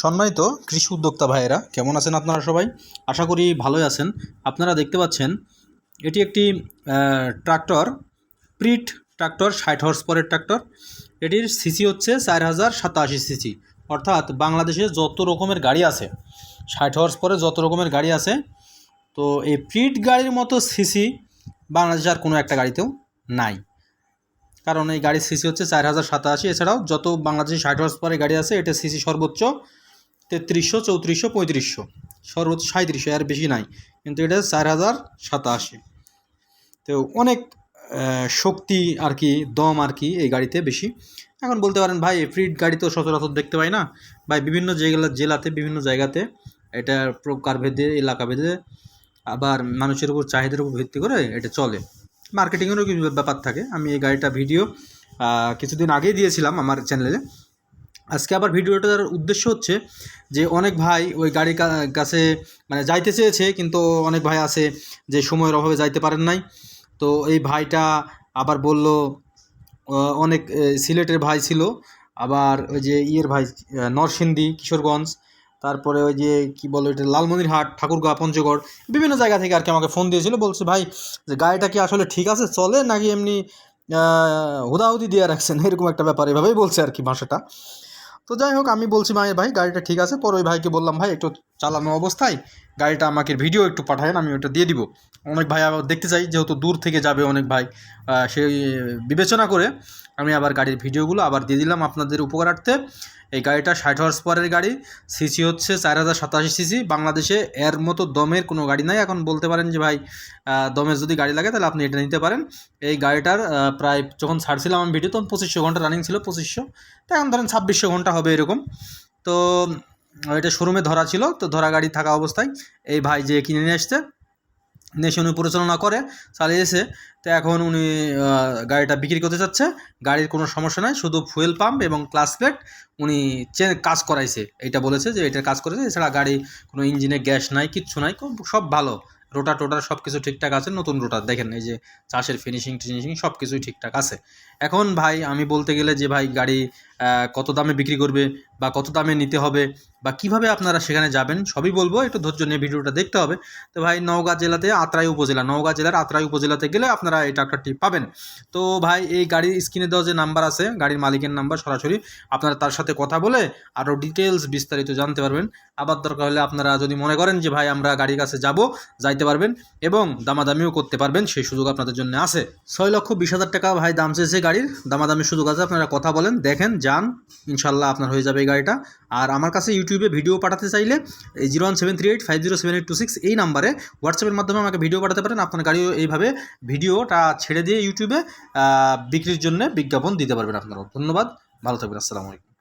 সম্মানিত কৃষি উদ্যোক্তা ভাইয়েরা, কেমন আছেন আপনারা সবাই? আশা করি ভালোই আছেন। আপনারা দেখতে পাচ্ছেন, এটি একটি ট্রাক্টর, প্রিট ট্রাক্টর, ষাট হর্স পরের ট্রাক্টর। এটির সিসি হচ্ছে চার হাজার সাতাশি সিসি। অর্থাৎ বাংলাদেশে যত রকমের গাড়ি আছে, ষাট হর্স পরে যত রকমের গাড়ি আছে, তো এই প্রিট গাড়ির মতো সিসি বাংলাদেশে আর কোনো একটা গাড়িতেও নাই। কারণ এই গাড়ির সিসি হচ্ছে চার হাজার সাতাশি। এছাড়াও যত বাংলাদেশে ষাট হর্স পরে গাড়ি আছে এটা সিসি সর্বোচ্চ তেত্রিশশো, চৌত্রিশশো, পঁয়ত্রিশশো। সর্বোচ্চ সাঁত্রিশশো আর বেশি নাই, কিন্তু এটা চার হাজার সাতাশি। তো অনেক শক্তি আর কি, দম আর কি এই গাড়িতে বেশি। এখন বলতে পারেন, ভাই ফ্রিড গাড়ি তো সচরাচর দেখতে পাই না। ভাই, বিভিন্ন জেলা, জেলাতে, বিভিন্ন জায়গাতে এটা প্রকার ভেদে, এলাকা ভেদে আবার মানুষের উপর, চাহিদার উপর ভিত্তি করে এটা চলে। মার্কেটিংয়েরও কিছু ব্যাপার থাকে। আমি এই গাড়িটা ভিডিও কিছুদিন আগেই দিয়েছিলাম আমার চ্যানেলে। আজকে আবার ভিডিওটার উদ্দেশ্য হচ্ছে যে অনেক ভাই ওই গাড়ির কাছে মানে যাইতে চেয়েছে, কিন্তু অনেক ভাই আছে যে সময়ের অভাবে যাইতে পারেন নাই। তো এই ভাইটা আবার বলল অনেক সিলেটের ভাই ছিল, আবার ওই যে ইয়ের ভাই নরসিংদী, কিশোরগঞ্জ, তারপরে ওই যে কি বলো এটা লালমনিরহাট, ঠাকুরগাঁ, পঞ্চগড়, বিভিন্ন জায়গা থেকে আর কি আমাকে ফোন দিয়েছিল, বলছে ভাই যে গাড়িটা কি আসলে ঠিক আছে, চলে নাকি এমনি হুদাহুদি দিয়ে রাখছেন? এরকম একটা ব্যাপার, এভাবেই বলছে আর কি ভাষাটা। তো যাই হোক, আমি বলছি ভাই ভাই, গাড়িটা ঠিক আছে, পরে ওই ভাইকে বললাম, ভাই, একটু চালানো অবস্থায় গাড়িটা আমাকে ভিডিও একটু পাঠায়েন, আমি ওটা দিয়ে দিব। অনেক ভাই আবার দেখতে চাই, যেহেতু দূর থেকে যাবে অনেক ভাই সেই বিবেচনা করে আমি আবার গাড়ির ভিডিওগুলো আবার দিয়ে দিলাম আপনাদের উপকারার্থে। এই গাড়িটা ষাট হর্স পরের গাড়ি সিসি হচ্ছে চার হাজার সাতাশি সিসি বাংলাদেশে এর মতো দমের কোনো গাড়ি নাই। এখন বলতে পারেন যে ভাই দমের যদি গাড়ি লাগে তাহলে আপনি এটা নিতে পারেন। এই গাড়িটার প্রায় যখন ছাড়ছিলাম আমি ভিডিও তখন পঁচিশশো ঘণ্টা রানিং ছিল, পঁচিশশো। তো এখন ধরেন ছাব্বিশশো ঘণ্টা হবে এরকম। তো এটা শোরুমে ধরা ছিল, তো ধরা গাড়ি থাকা অবস্থায় এই ভাই যে কিনে নিয়ে আসছে এসে উনি পরিচালনা করে চালিয়েছে তো এখন উনি গাড়িটা বিক্রি করতে চাচ্ছে। গাড়ির কোনো সমস্যা নাই, শুধু ফুয়েল পাম্প এবং ক্লাস প্লেট উনি চে কাজ করাইছে। এইটা বলেছে যে এটা কাজ করেছে, এছাড়া গাড়ি কোনো ইঞ্জিনে গ্যাস নাই, কিচ্ছু নাই সব ভালো। রোটার টোটার সব কিছু ঠিকঠাক আছে, নতুন রোটার, দেখেন এই যে চাষের ফিনিশিং টিনিশিং সব কিছুই ঠিকঠাক আছে। এখন ভাই, আমি বলতে গেলে যে ভাই, গাড়ি কত দামে বিক্রি করবে বা কত দামে নিতে হবে বা কীভাবে আপনারা সেখানে যাবেন, সবই বলব। একটু ধৈর্য নিয়ে ভিডিওটা দেখতে হবে। তো ভাই, নওগাঁ জেলাতে আত্রাই উপজেলা, নওগাঁ জেলার আত্রাই উপজেলাতে গেলে আপনারা এই ট্রাক্টরটি পাবেন। তো ভাই, এই গাড়ির স্ক্রিনে দেওয়া যে নাম্বার আছে, গাড়ির মালিকের নাম্বার সরাসরি আপনারা তার সাথে কথা বলে আরও ডিটেলস বিস্তারিত জানতে পারবেন। আবার দরকার হলে আপনারা যদি মনে করেন যে ভাই, আমরা গাড়ির কাছে যাব, যাইতে পারবেন এবং দামাদামিও করতে পারবেন, সেই সুযোগ আপনাদের জন্য আছে। ছয় লক্ষ বিশ হাজার টাকা ভাই, দাম চেয়েছে গাড়ির। দামাদামির সুযোগ আছে, আপনারা কথা বলেন, দেখেন যান, ইনশাল্লাহ আপনার হয়ে যাবে এই গাড়িটা। আর আমার কাছে ইউটিউবে ভিডিও পাঠাতে চাইলে zero one seven three eight five zero seven eight two six এই নাম্বারে হোয়াটসঅ্যাপের মাধ্যমে আমাকে ভিডিও পাঠাতে পারেন। আপনার গাড়িও এইভাবে ভিডিওটা ছেড়ে দিয়ে ইউটিউবে বিক্রির জন্য বিজ্ঞাপন দিতে পারবেন আপনারাও। ধন্যবাদ, ভালো থাকবেন, আসসালামু আলাইকুম।